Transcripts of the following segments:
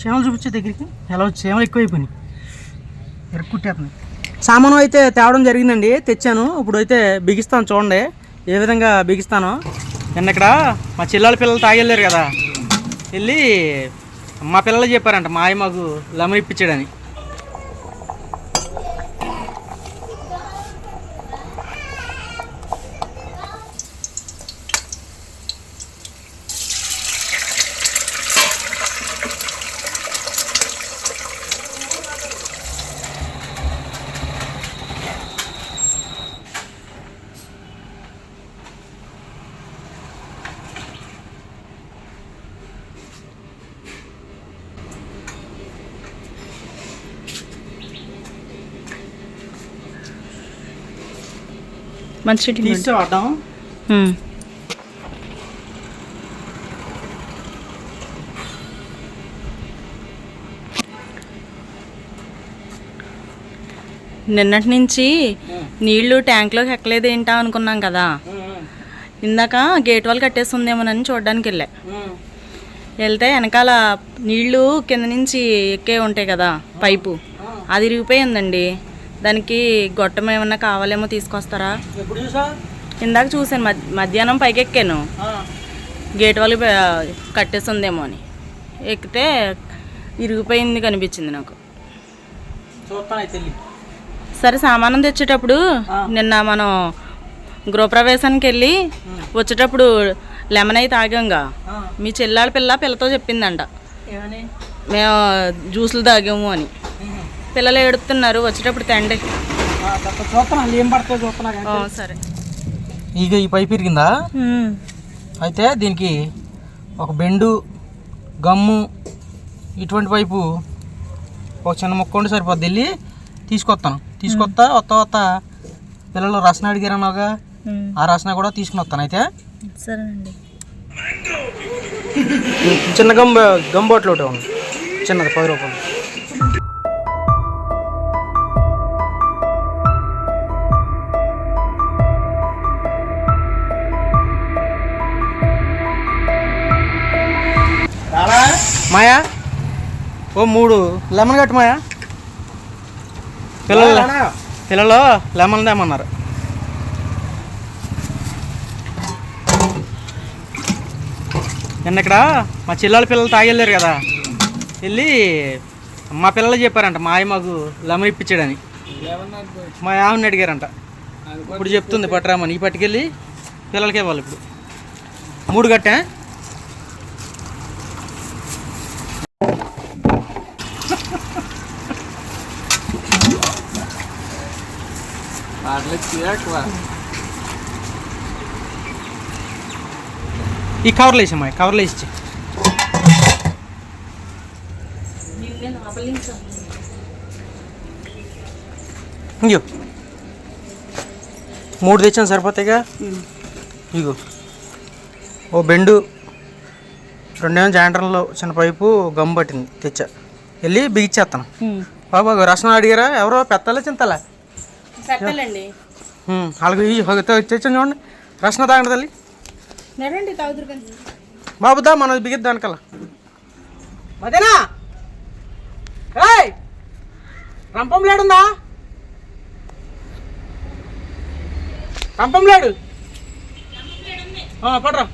చీమలు చూపించే దగ్గరికి. ఎలా వచ్చి చీమలు ఎక్కువైపోయినాయి. ఎరుక్కుట్టేస్తున్నాయి సామాను అయితే తేవడం జరిగిందండి తెచ్చాను. ఇప్పుడు అయితే బిగిస్తాను చూడండి ఏ విధంగా బిగిస్తానో. నిన్న ఇక్కడ మా చిల్లాల పిల్లలు తాగెళ్ళారు కదా. వెళ్ళి మా పిల్లలు చెప్పారంట మా అయ్య మాకు లెమన్ ఇప్పించాడని. మంచి తీసి వాడడం నిన్నటి నుంచి నీళ్ళు ట్యాంక్లోకి ఎక్కలేదు ఏంటా అనుకున్నాం కదా. ఇందాక గేట్ వాళ్ళు కట్టేస్తుందేమోనని చూడడానికి వెళ్ళా. వెళ్తే వెనకాల నీళ్ళు కింద నుంచి ఎక్కే ఉంటాయి కదా పైపు. అది ఇరిగిపోయిందండి దానికి గొట్టం ఏమన్నా కావాలేమో తీసుకొస్తారా? ఇందాక చూశాను మధ్- మధ్యాహ్నం పైకి ఎక్కాను గేట్ వాళ్ళు కట్టేస్తుందేమో అని. ఎక్కితే ఇరిగిపోయింది కనిపించింది నాకు. సరే సామానం తెచ్చేటప్పుడు. నిన్న మనం గృహప్రవేశానికి వెళ్ళి వచ్చేటప్పుడు లెమన్ అయితే తాగాంగా. మీ చెల్లాడి పిల్ల పిల్లతో చెప్పిందంట. మేము జ్యూసులు తాగాము అని. పిల్లలు ఏడుతున్నారు వచ్చేటప్పుడు తండ్రి. సరే. ఇక ఈ పైప్ ఇరిగిందా అయితే దీనికి ఒక బెండు గమ్ము ఇటువంటి పైపు ఒక చిన్న మొక్క ఉండి సరిపోద్ది. వెళ్ళి తీసుకొస్తాను. తీసుకొస్తా వస్తా వస్తా. పిల్లలు రసన అడిగారన్నాగా ఆ రసన కూడా తీసుకుని వస్తాను. అయితే సరేనండి. చిన్న గమ్ గమ్ బాటిల్ ఒకటి ఉంది. చిన్నది పది రూపాయలు. మాయా? ఓ మూడు. లెమన్ కట్టు మాయా? పిల్లలు పిల్లలు లెమన్ దేమన్నారు నిన్న ఇక్కడ మా చిల్లాల పిల్లలు తాగెళ్ళారు కదా. వెళ్ళి మా పిల్లలు చెప్పారంట మా అయ్య మాకు లెమన్ ఇప్పించాడని. మా ఆవిడని అడిగారంట. ఇప్పుడు చెప్తుంది పట్టరామని. ఈ పట్టుకెళ్ళి పిల్లలకి ఇవ్వాలి ఇప్పుడు. మూడు గట్టా ఈ కవర్లో వేసామ్మా కవర్లో వేసి ఇంకో మూడు తెచ్చాను సరిపోతాయిగా ఇగో ఓ బెండు రెండేమో జాయింట్రంలో చిన్న పైపు గమ్ పట్టింది తెచ్చా. వెళ్ళి బిగిచ్చేస్తాను బాబా రసన అడిగారా? ఎవరో పెత్తలే చింతలే? వాళ్ళకి తెచ్చాను చూడండి. రసన తాగండి తల్లి. బాబుదా మనం బిగిద్దాం వెనకాల. మదేనా రంపం లేడుందా రంపం లేడు పడరా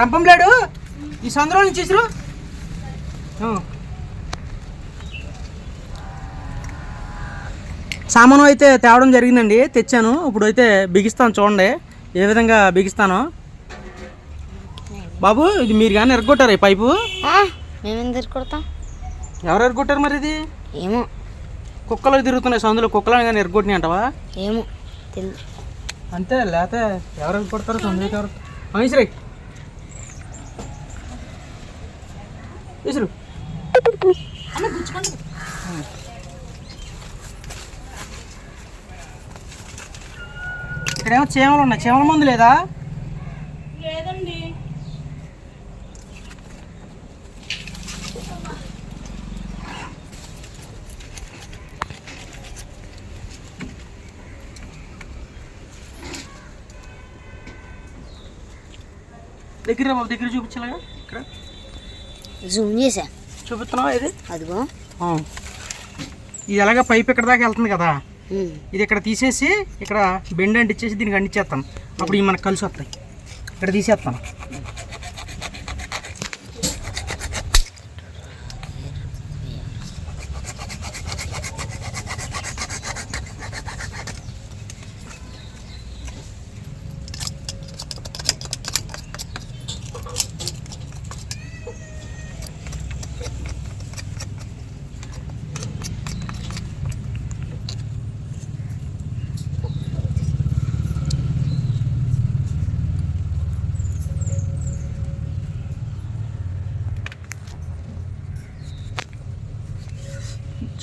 రంపం లేడు. ఈ సందులో నుంచి ఇసురు. సామాను అయితే తేవడం జరిగిందండి. తెచ్చాను. ఇప్పుడు అయితే బిగిస్తాను చూడండి. ఏ విధంగా బిగిస్తానో. బాబు ఇది మీరు కానీ ఎరగొట్టారు ఈ పైపు? ఎవరు ఎరగొట్టారు మరి ఇది? ఏమో. కుక్కలు తిరుగుతున్నాయి. సందులో కుక్కలను కానీ ఎరగొట్టినాయి అంటవా? ఏమో. అంతే లేకపోతే ఎవరు ఎరగొడతారు? సందులోకి ఎవరు? ఆ, ఇసురై ఇసురు ఇక్కడేమో చీమలు ఉన్నాయి. చీమల మందు లేదా? లేదండి. దగ్గర బాబు దగ్గర చూపించాలిగా ఇక్కడ. జూమ్ చేసా? చూపిస్తున్నావా ఇది? అదిగో. ఆ. ఇది ఎలాగ పైప్ ఇక్కడ దాకా వెళ్తుంది కదా. ఇది ఇక్కడ తీసేసి ఇక్కడ బెండ్ అంటిచ్చేసి దీనికి అంటించేస్తాను అప్పుడు ఇవి మనకు కలిసి వస్తాయి ఇక్కడ తీసేస్తాను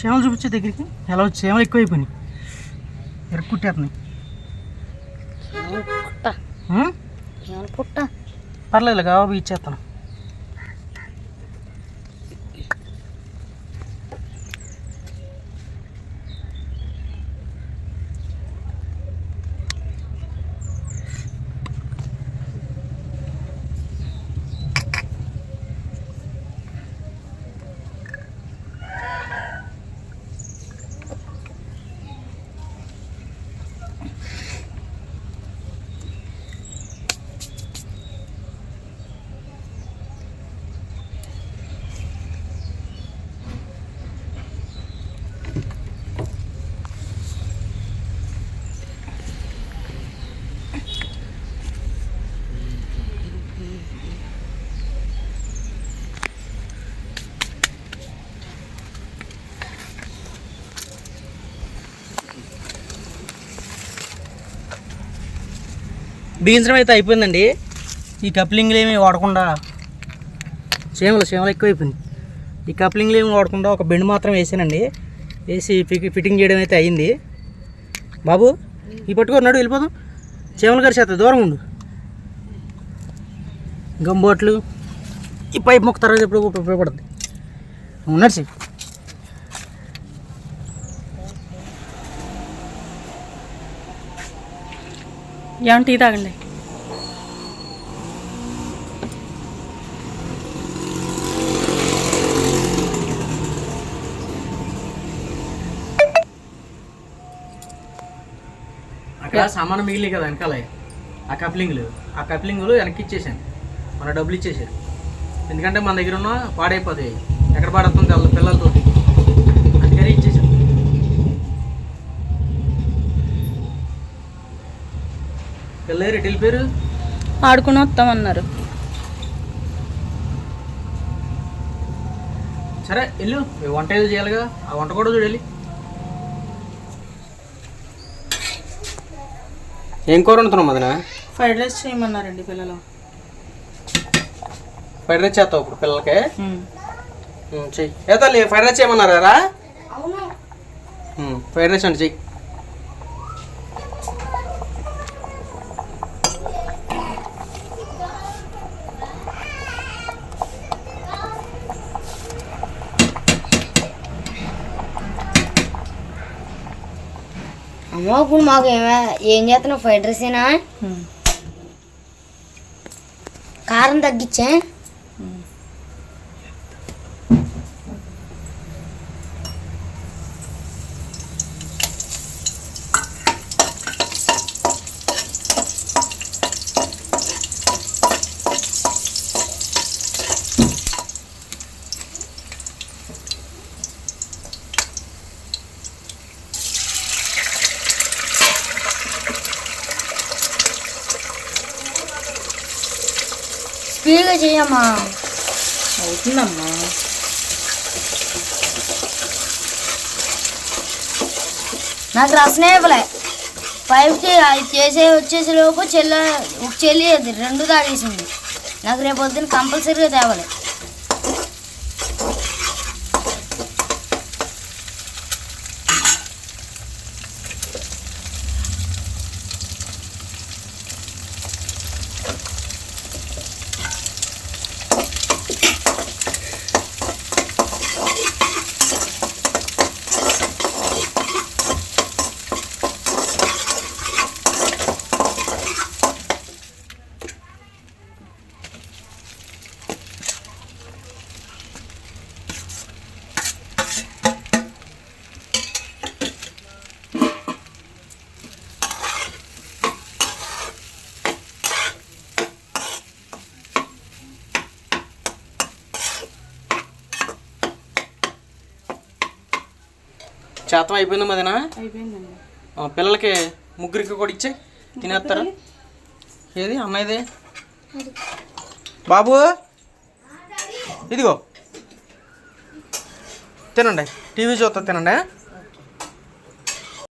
చీమలు చూపించే దగ్గరికి. ఎలా వచ్చి చీమలు ఎక్కువ అయిపోయినాయి ఎరక్కుట్టేస్తున్నాయి పుట్ట పర్లేదు కావాలి ఇచ్చేస్తాను. బిగించడం అయితే అయిపోయిందండి. ఈ కప్లింగ్లు ఏమి వాడకుండా చేమలు చేమలు ఎక్కువైపోయింది ఈ కప్లింగ్లు ఏమి వాడకుండా ఒక బెండ్ మాత్రం వేసానండి. వేసి ఫిట్టింగ్ చేయడం అయితే అయింది బాబు ఈ పట్టుకున్నాడు వెళ్ళిపోదాం. చేమలు గారి చేత దూరం ఉండు గంబోట్లు ఈ పైప్ మొక్క తర్వాత ఎప్పుడు ఉపయోగపడుతుంది నడిచి ఏమంటే టీ తాగండి. అక్కడ సామాను మిగిలి కదా వెనకాల. ఆ కప్లింగ్లు. ఆ కప్లింగ్లు వెనక్కి ఇచ్చేసాను మన డబ్బులు ఇచ్చేసారు ఎందుకంటే మన దగ్గర ఉన్న పాడైపోతాయి. ఎక్కడ పాడవుతుంది పిల్లలతో అందుకని ఇచ్చేసాను ఎటు వెళ్ళిపోయారు ఆడుకుని వస్తామన్నారు సరే వెళ్ళు. వంట ఏదో చేయాలిగా. ఆ వంట కూడా చూడాలి ఏం కూర వండుతున్నావు మదన? ఫ్రైడ్ రైస్ చేయమన్నారండి పిల్లలు. ఫ్రైడ్ రైస్ చేస్తావు ఇప్పుడు పిల్లలకి? చెయ్యి. ఏ తల్లి ఫ్రైడ్ రైస్ చేయమన్నారా? ఫ్రైడ్ రైస్ అండి చెయ్యి. అమ్మ ఇప్పుడు మాకు ఏమే ఏం చేస్తున్నావు? ఫ్రైడ్ రైస్ ఉమ్. కారం తగ్గించే? స్పీడ్గా చేయమ్మా అవుతుందమ్మా నాకు రసనే ఇవ్వలే పైప్కి అది చేసే వచ్చేసే లోపు చెల్ల ఒక చెల్లి రెండు తాగేసింది నాకు రేపు పొద్దున్న కంపల్సరీగా తేవాలి శాతం అయిపోయింది మదినా? అయిపోయిందండి. పిల్లలకి ముగ్గురికి కూడా ఇచ్చే తినేస్తారా? ఏది? అన్నయ్యది బాబు? ఇదిగో. తినండి. టీవీ చూస్తా తినండి.